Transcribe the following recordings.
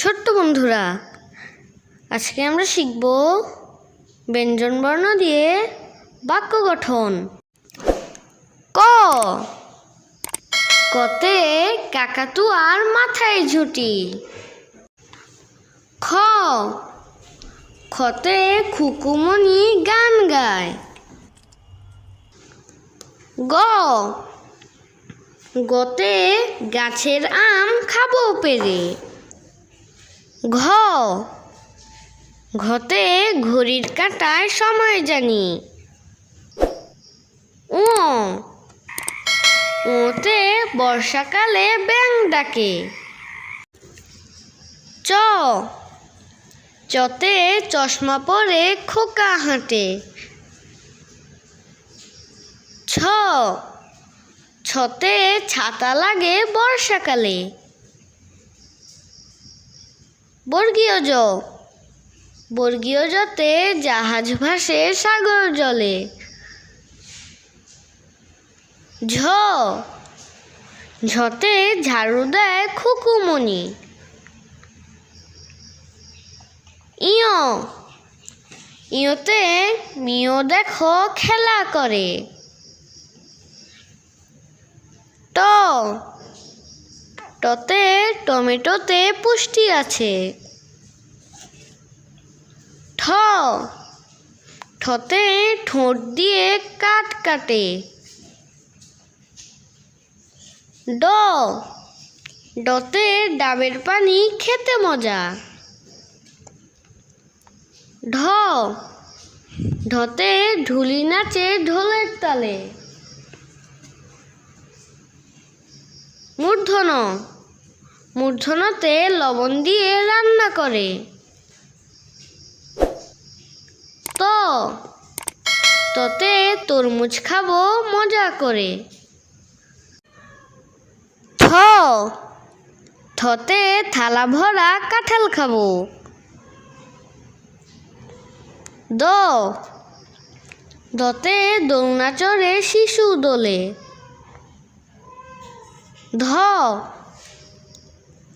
ছোট্ট বন্ধুরা, আজকে আমরা শিখব ব্যঞ্জনবর্ণ দিয়ে বাক্য গঠন। ক। কতে কাকাতুয়ার মাথায় ঝুঁটি। খ। খতে খুকুমনি গান গায়। গ। গতে গাছের আম খাব পেরে। ঘ ঘতে ঘড়ির কাঁটায় সময় জানি। ও ওতে বর্ষাকালে ব্যাং ডাকে। চ। চতে চশমা পরে খোকা হাঁটে। ছ। ছতে ছাতা লাগে বর্ষাকালে। বর্গীয় জ। বর্গীয় জতে জাহাজ ভাসে সাগর জলে। ঝ। ঝতে ঝাড়ু দেয় খুকুমনি ইয়। ইয়তে মিও দেখো খেলা করে। ট। টতে টমেটোতে পুষ্টি আছে। ঠ। ঠতে ঠোঁট দিয়ে কাট কাটে। ড। ডতে ডাবের পানি খেতে মজা। ঢ। ঢতে ঢুলি নাচে ঢোলের তালে। মূর্ধন মূর্ধনতে লবণ দিয়ে রান্না করে। ত। ততে তরমুজ খাব, মজা করে। থ। থতে থালা ভরা কাঁঠাল খাব। দ। দতে দোলনা চড়ে শিশু দোলে। ধ।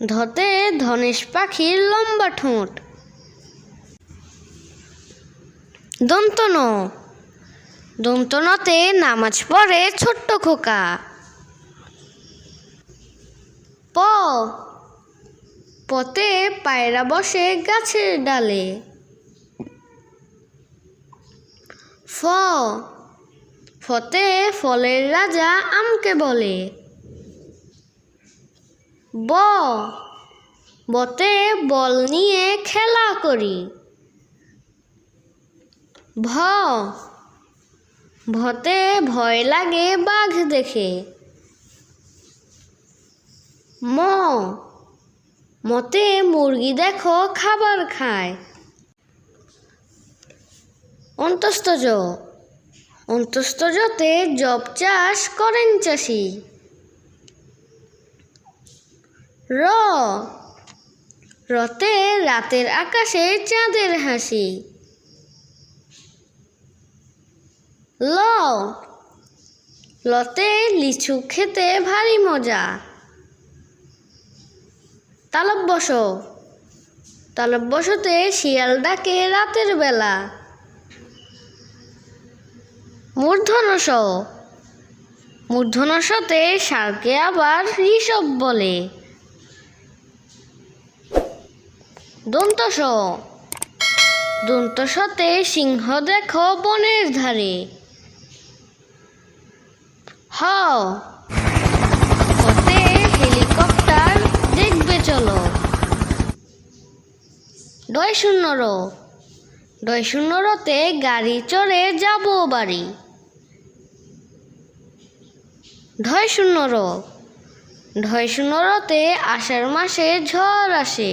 ধতে ধনেশ পাখির লম্বা ঠোঁট। দন্তন। দন্তনতে নামাজ পড়ে ছোট্ট খোকা। প। পতে পায়রা বসে গাছের ডালে। ফ। ফতে ফলের রাজা আমকে বলে। ব। বতে বল নিয়ে খেলা করি। ভ। ভতে ভয় লাগে বাঘ দেখে। ম। মতে মুরগি দেখো খাবার খায়। অন্তস্তজ অন্তস্তজতে জব চাষ করেন চাষি। র। রতে রাতের আকাশে চাঁদের হাসি। ল। লতে লিচু খেতে ভারী মজা। তালব বস তালব বসতে শিয়াল ডাকে রাতের বেলা। মূর্ধনস মূর্ধনসতে শার্কে আবার ঋষভ বলে। দন্তস। দন্তসতে সিংহ দেখো বনের ধারে। হ হতে হেলিকপ্টার দেখবে চলো। ডয় শূন্য র ডয় শূন্য রতে গাড়ি চড়ে যাব বাড়ি। ঢয় শূন্য র ঢয় শূন্য রতে আষাঢ় মাসে ঝড় আসে।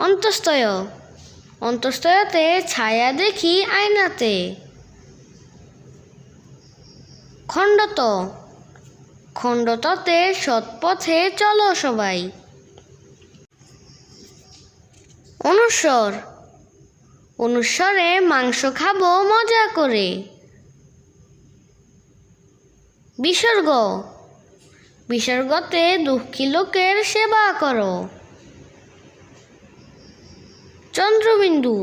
অন্তস্তয় অন্তস্তয়তে ছায়া দেখি আয়নাতে। খণ্ডত। খণ্ডততে সৎপথে চলো সবাই। অনুস্বর অনুস্বরে মাংস খাব, মজা করে। বিসর্গ। বিসর্গতে দুঃখী লোকের সেবা করো। চন্দ্রবিন্দু।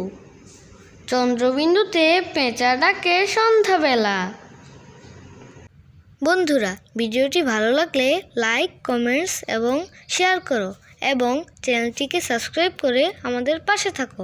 চন্দ্রবিন্দুতে পেঁচা ডাকে সন্ধ্যাবেলা। বন্ধুরা, ভিডিওটি ভালো লাগলে লাইক, কমেন্টস এবং শেয়ার করো এবং চ্যানেলটিকে সাবস্ক্রাইব করে আমাদের পাশে থাকো।